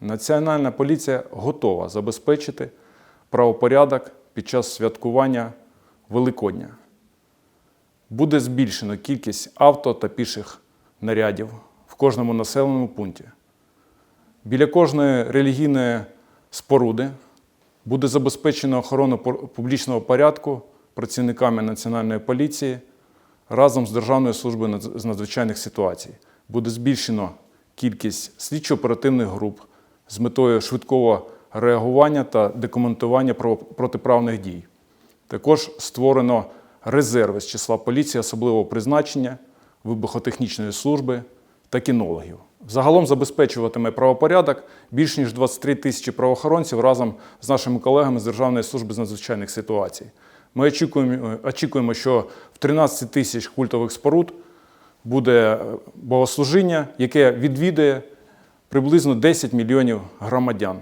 Національна поліція готова забезпечити правопорядок під час святкування Великодня. Буде збільшено кількість авто та піших нарядів в кожному населеному пункті. Біля кожної релігійної споруди буде забезпечено охорону публічного порядку працівниками Національної поліції разом з Державною службою з надзвичайних ситуацій. Буде збільшено кількість слідчо-оперативних груп з метою швидкого реагування та документування протиправних дій. Також створено резерви з числа поліції особливого призначення, вибухотехнічної служби та кінологів. Загалом забезпечуватиме правопорядок більш ніж 23 тисячі правоохоронців разом з нашими колегами з Державної служби з надзвичайних ситуацій. Ми очікуємо, очікуємо, що в 13 тисяч культових споруд буде е, богослужіння, яке відвідає приблизно 10 мільйонів громадян.